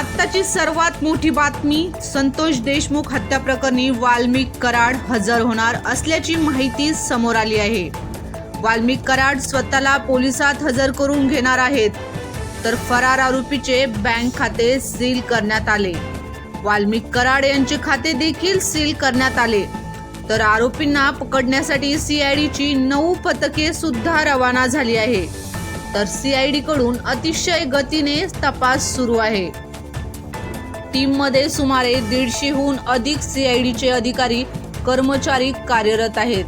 आत्ताची सर्वात मोठी बातमी संतोष देशमुख हत्या प्रकरणी वाल्मिक कराड हजर होणार असल्याची माहिती समोर आली आहे. वाल्मिक कराड स्वतःला पोलिसात हजर करून घेणार आहेत तर फरार आरोपीचे बँक खाते सील करण्यात आले. वाल्मिक कराड यांचे खाते देखील सील करण्यात आले. तर आरोपींना पकडण्यासाठी सीआयडीची नऊ पथके सुद्धा रवाना झाली आहे. तर सीआयडी कडून अतिशय गतीने तपास सुरू आहे. टीममध्ये सुमारे दीडशेहून अधिक सीआयडीचे अधिकारी कर्मचारी कार्यरत आहेत.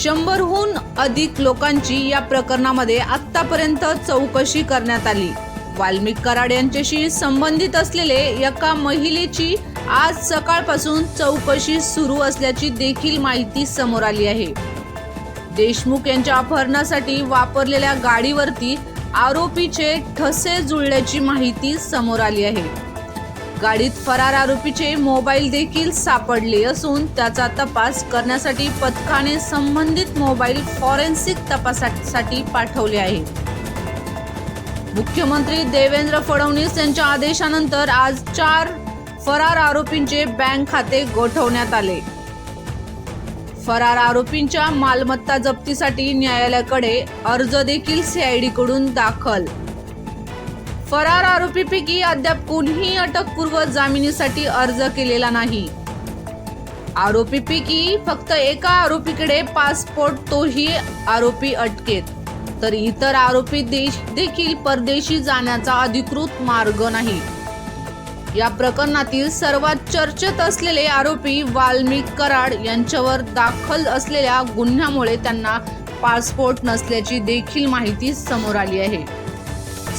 शंभरहून अधिक लोकांची या प्रकरणामध्ये आतापर्यंत चौकशी करण्यात आली. वाल्मिक कराड यांच्याशी संबंधित असलेले एका महिलेची आज सकाळपासून चौकशी सुरू असल्याची देखील माहिती समोर आली आहे. देशमुख यांच्या अपहरणासाठी वापरलेल्या गाडीवरती आरोपीचे ठसे जुळल्याची माहिती समोर आली आहे. गाडीत फरार आरोपीचे मोबाईल देखील सापडले असून त्याचा तपास करण्यासाठी पथकाने संबंधित मोबाईल फॉरेन्सिक तपासासाठी पाठवले आहे. मुख्यमंत्री देवेंद्र फडणवीस यांच्या आदेशानंतर आज चार फरार आरोपींचे बँक खाते गोठवण्यात आले. फरार आरोपींच्या मालमत्ता जप्तीसाठी न्यायालयाकडे अर्ज देखील सीआयडी कडून दाखल. फरार आरोपीपैकी अद्याप कोणीही अटकपूर्व जामिनीसाठी अर्ज केलेला नाही. आरोपीपैकी फक्त एका आरोपीकडे पासपोर्ट तोही आरोपी अटकेत. तर इतर आरोपी देश देखील परदेशी जाण्याचा अधिकृत मार्ग नाही. या प्रकरणातील सर्वात चर्चेत असलेले आरोपी वाल्मिक कराड यांच्यावर दाखल असलेल्या गुन्ह्यामुळे त्यांना पासपोर्ट नसल्याची देखील माहिती समोर आली आहे.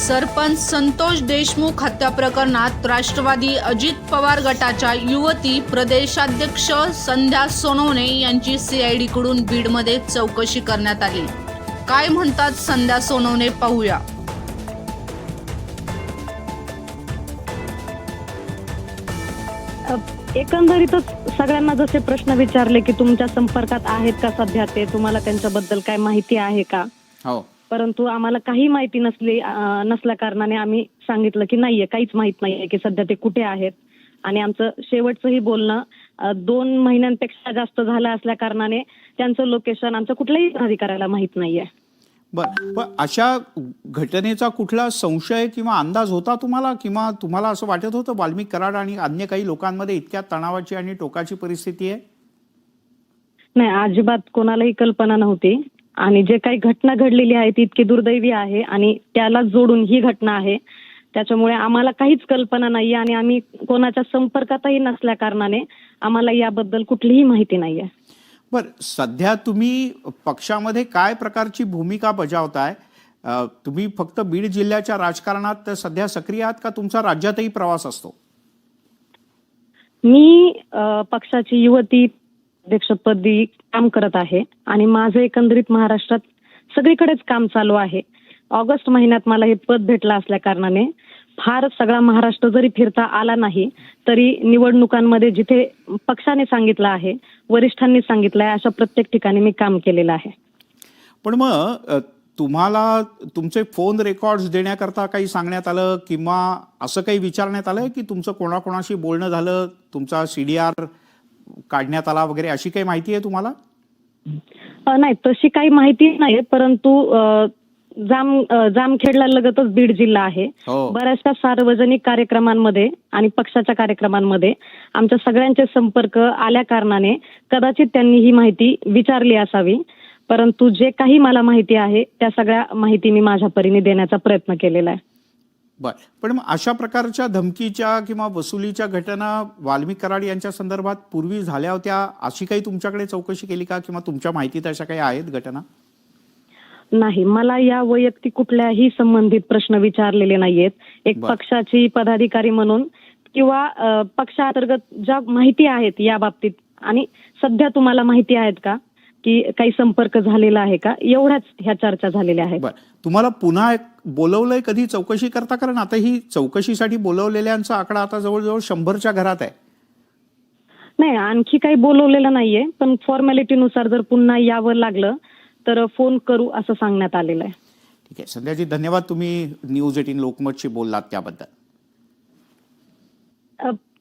सरपंच संतोष देशमुख हत्या प्रकरणात राष्ट्रवादी अजित पवार गटाच्या युवती प्रदेशाध्यक्ष संध्या सोनवणे यांची सीआयडीकडून बीडमध्ये चौकशी करण्यात आली. काय म्हणतात संध्या सोनवणे पाहूया. एकंदरीतच सगळ्यांना जसे प्रश्न विचारले की तुमच्या संपर्कात आहेत का सध्या ते तुम्हाला त्यांच्याबद्दल काय माहिती आहे का? हो. परंतु आम्हाला काही माहिती नसली अ, नसल्या कारणाने आम्ही सांगितलं की नाहीये काहीच माहीत नाहीये की सध्या ते कुठे आहेत. आणि आमचं शेवटचंही बोलणं अ, दोन महिन्यांपेक्षा जास्त झालं असल्या कारणाने त्यांचं लोकेशन आमच्या कुठल्याही अधिकाऱ्याला माहीत नाहीये. बर पण अशा घटनेचा कुठला संशय किंवा अंदाज होता तुम्हाला? किंवा तुम्हाला असं वाटत होतं वाल्मिक कराड आणि अन्य काही लोकांमध्ये इतक्या तणावाची आणि टोकाची परिस्थिती आहे? नाही अजिबात कोणालाही कल्पना नव्हती. आणि जे काही घटना घडलेली आहे ती इतकी दुर्दैवी आहे आणि त्याला जोडून ही घटना आहे. त्याच्यामुळे आम्हाला काहीच कल्पना नाहीये आणि आम्ही कोणाच्या संपर्कातही नसल्या कारणाने आम्हाला याबद्दल कुठलीही माहिती नाहीये. बर सध्या तुम्ही पक्षामध्ये काय प्रकारची भूमिका बजावताय? तुम्ही फक्त बीड जिल्ह्याच्या राजकारणात सध्या सक्रिय आहात का तुमचा राज्यातही प्रवास असतो? मी पक्षाची युवती अध्यक्षपदी काम करत आहे आणि माझं एकंदरीत महाराष्ट्रात सगळीकडेच काम चालू आहे. ऑगस्ट महिन्यात मला हे पद भेटलं असल्या कारणाने फार सगळा महाराष्ट्र जरी फिरता आला नाही तरी निवडणुकांमध्ये जिथे पक्षाने सांगितलं आहे वरिष्ठांनी सांगितलं आहे अशा प्रत्येक ठिकाणी मी काम केलेलं आहे. पण मग तुम्हाला तुमचे फोन रेकॉर्ड्स देण्याकरता काही सांगण्यात आलं किंवा असं काही विचारण्यात आलं की तुमचं कोणाकोणाशी बोलणं झालं तुमचा सी डी आर काढण्यात आला वगैरे अशी काही माहिती आहे तुम्हाला? नाही तशी काही माहिती नाही परंतु जाम जामखेडला लगतच बीड जिल्हा आहे. हो. बऱ्याचशा सार्वजनिक कार्यक्रमांमध्ये आणि पक्षाच्या कार्यक्रमांमध्ये आमच्या सगळ्यांचे संपर्क आल्या कारणाने कदाचित त्यांनी ही माहिती विचारली असावी. परंतु जे काही मला माहिती आहे त्या सगळ्या माहिती मी माझ्या परीने देण्याचा प्रयत्न केलेला आहे. बर. पण मग अशा प्रकारच्या धमकीच्या किंवा वसुलीच्या घटना वाल्मिक कराड यांच्या संदर्भात पूर्वी झाल्या होत्या अशी काही तुमच्याकडे चौकशी केली का? किंवा तुमच्या माहितीत अशा काही आहेत घटना? नाही. मला या वैयक्तिक कुठल्याही संबंधित प्रश्न विचारलेले नाहीयेत. एक बरं. पक्षाची पदाधिकारी म्हणून किंवा अ, पक्षांतर्गत ज्या माहिती आहेत या बाबतीत आणि सध्या तुम्हाला माहिती आहेत का? की काही संपर्क झालेला आहे का? एवढ्याच ह्या चर्चा झालेल्या आहेत. बर. तुम्हाला पुन्हा एक बोलवलंय कधी चौकशी करता? कारण आता ही चौकशीसाठी बोलवलेल्यांचा आकडा आता जवळजवळ शंभरच्या घरात आहे. नाही आणखी काही बोलवलेलं नाहीये. पण फॉर्मॅलिटीनुसार जर पुन्हा यावं लागलं तर फोन करू असं सांगण्यात आलेलं आहे. ठीक आहे. संध्याजी धन्यवाद तुम्ही न्यूज एटीन लोकमतशी बोललात त्याबद्दल.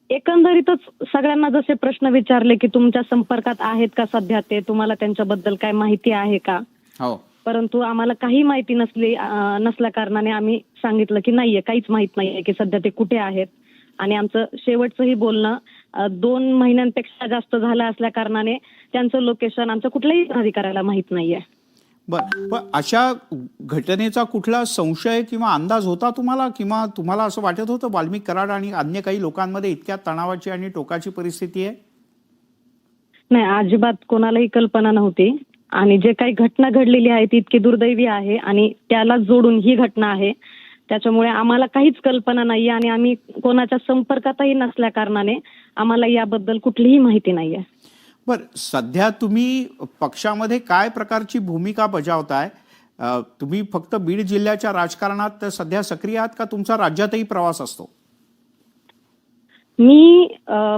एकंदरीतच सगळ्यांना जसे प्रश्न विचारले की तुमच्या संपर्कात आहेत का सध्या ते तुम्हाला त्यांच्याबद्दल काय माहिती आहे का? हो. परंतु आम्हाला काही माहिती नसली नसल्या कारणाने आम्ही सांगितलं की नाहीये काहीच माहीत नाहीये की सध्या ते कुठे आहेत. आणि आमचं शेवटचंही बोलणं दोन महिन्यांपेक्षा जास्त झालं असल्या कारणाने त्यांचं लोकेशन आमच्या कुठल्याही अधिकाऱ्याला माहीत नाहीये. बर. पण अशा घटनेचा कुठला संशय किंवा अंदाज होता तुम्हाला? किंवा तुम्हाला असं वाटत होतं वाल्मिक कराड आणि अन्य काही लोकांमध्ये इतक्या तणावाची आणि टोकाची परिस्थिती आहे? नाही अजिबात कोणालाही कल्पना नव्हती. आणि जे काही घटना घडलेली आहे ती इतकी दुर्दैवी आहे आणि त्याला जोडून ही घटना आहे. त्याच्यामुळे आम्हाला काहीच कल्पना नाही आणि आम्ही कोणाच्या संपर्कातही नसल्या कारणाने आम्हाला याबद्दल कुठलीही माहिती नाहीये. बर सध्या तुम्ही पक्षामध्ये काय प्रकारची भूमिका बजावताय? तुम्ही फक्त बीड जिल्ह्याच्या राजकारणात सध्या सक्रिय आहात का? तुमचा राज्यातही प्रवास असतो. मी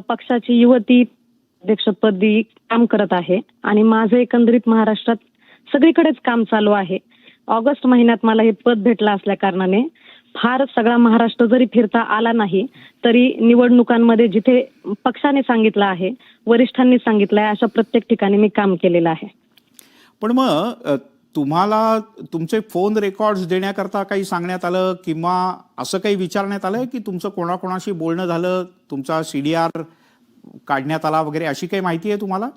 पक्षाची युवती अध्यक्षपदी काम करत आहे आणि माझं एकंदरीत महाराष्ट्रात सगळीकडेच काम चालू आहे. ऑगस्ट महिन्यात मला हे पद भेटलं असल्या कारणाने फार सगळा महाराष्ट्र जरी फिरता आला नाही तरी निवडणुकांमध्ये जिथे पक्षाने सांगितलं आहे वरिष्ठांनी सांगितलं आहे अशा प्रत्येक ठिकाणी मी काम केलेलं आहे. पण मग तुम्हाला तुमचे फोन रेकॉर्ड्स देण्याकरता काही सांगण्यात आलं किंवा असं काही विचारण्यात आलं की तुमचं कोणाकोणाशी बोलणं झालं तुमचा सीडीआर काढण्यात आला वगैरे अशी काही माहिती आहे तुम्हाला?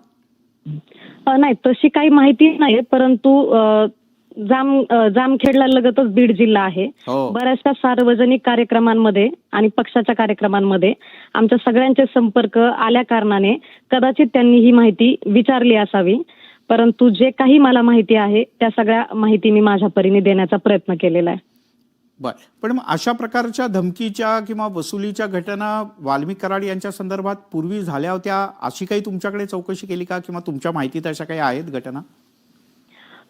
नाही तशी काही माहिती नाही परंतु जाम अ, जामखेडला लगतच बीड जिल्हा आहे. हो. बऱ्याचशा सार्वजनिक कार्यक्रमांमध्ये आणि पक्षाच्या कार्यक्रमांमध्ये आमच्या सगळ्यांचे संपर्क आल्या कारणाने कदाचित त्यांनी ही माहिती विचारली असावी. परंतु जे काही मला माहिती आहे त्या सगळ्या माहिती मी माझ्या परीने देण्याचा प्रयत्न केलेला आहे. बर. पण मग अशा प्रकारच्या धमकीच्या किंवा वसुलीच्या घटना वाल्मिक कराड यांच्या संदर्भात पूर्वी झाल्या होत्या अशी काही तुमच्याकडे चौकशी केली का? किंवा तुमच्या माहितीत अशा काही आहेत घटना?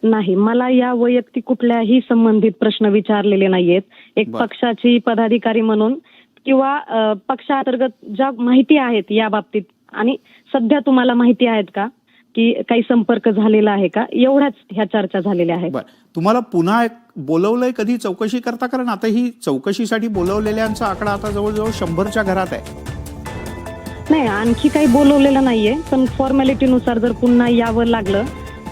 नाही मला या वैयक्तिक कुठल्याही संबंधित प्रश्न विचारलेले नाहीयेत. एक बरं. पक्षाची पदाधिकारी म्हणून किंवा पक्षांतर्गत ज्या माहिती आहेत या बाबतीत आणि सध्या तुम्हाला माहिती आहेत का? की काही संपर्क झालेला आहे का? एवढ्याच ह्या चर्चा झालेल्या आहेत. बर. तुम्हाला पुन्हा एक बोलवलंय कधी चौकशी करता? कारण आता ही चौकशीसाठी बोलवलेल्यांचा आकडा आता जवळजवळ शंभरच्या घरात आहे. नाही आणखी काही बोलवलेलं नाहीये पण फॉर्मॅलिटीनुसार जर पुन्हा यावं लागलं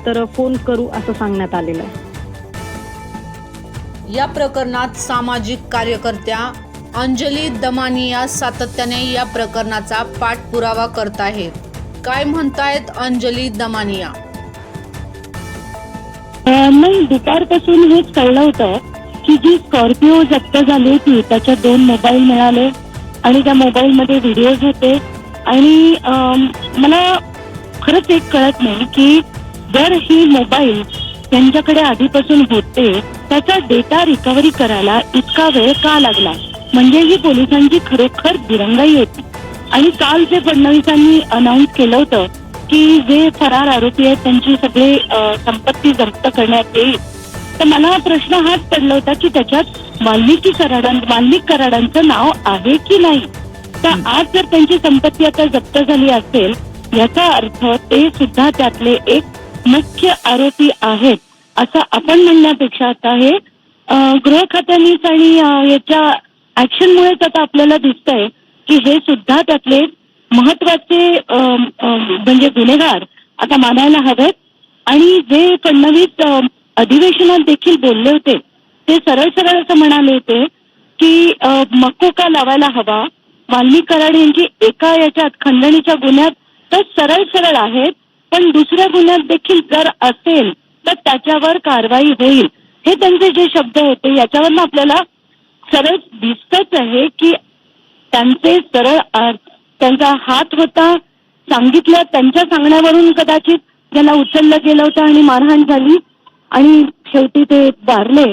तर फोन करू असं सांगण्यात आलेलं आहे. या प्रकरणात सामाजिक कार्यकर्त्या अंजली दमानिया सातत्याने या प्रकरणाचा पाठपुरावा करत आहेत. काय म्हणतायत अंजली दमानिया अ, नाही दुपारपासून हेच कळलं होतं की जी स्कॉर्पिओ जप्त झाली होती त्याच्यात दोन मोबाईल मिळाले आणि त्या मोबाईलमध्ये व्हिडिओज होते. आणि मला खरंच एक कळत नाही की जर ही मोबाईल त्यांच्याकडे आधीपासून होते त्याचा डेटा रिकव्हरी करायला इतका वेळ का लागला? म्हणजे ही पोलिसांची खरोखर दिरंगाई होती. आणि काल जे फडणवीसांनी अनाऊन्स केलं होतं की जे फरार आरोपी आहेत त्यांची सगळे संपत्ती जप्त करण्यात येईल. तर मला हा प्रश्न हाच पडला होता की त्याच्यात वाल्मिकी कराडां वाल्मिक कराडांचं नाव आहे की नाही? तर आज जर त्यांची संपत्ती आता जप्त झाली असेल याचा अर्थ ते सुद्धा त्यातले एक मुख्य आरोपी आहेत. असं आपण म्हणण्यापेक्षा आता हे गृह खात्यानेच आणि याच्या ऍक्शनमुळेच आता आपल्याला दिसतंय की हे सुद्धा त्यातले महत्त्वाचे म्हणजे गुन्हेगार आता मानायला हवेत. आणि जे फडणवीस अधिवेशनात देखील बोलले होते ते सरळ सरळ असं म्हणाले होते की मकोका लावायला हवा? वाल्मी कराड यांची एका याच्यात खंडणीच्या गुन्ह्यात तर सरळ सरळ आहेत. पण दुसऱ्या गुन्ह्यात देखील जर असेल तर त्याच्यावर कारवाई होईल. हे त्यांचे जे शब्द होते याच्यावरनं आपल्याला सरळ दिसतच आहे की त्यांचे सरळ त्यांचा हात होता सांगितलं त्यांच्या सांगण्यावरून कदाचित त्यांना उचललं गेलं होतं आणि मारहाण झाली आणि शेवटी ते बारले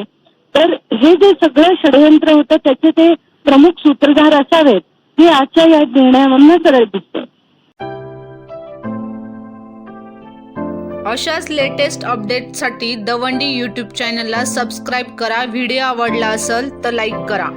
तर हे जे सगळं षडयंत्र होतं त्याचे ते प्रमुख सूत्रधार असावेत हे आजच्या या निर्णयावरून सरळ दिसतं. अशाच लेटेस्ट अपडेटसाठी दवंडी यूट्यूब चॅनलला सबस्क्राईब करा. व्हिडिओ आवडला असेल तर लाईक करा.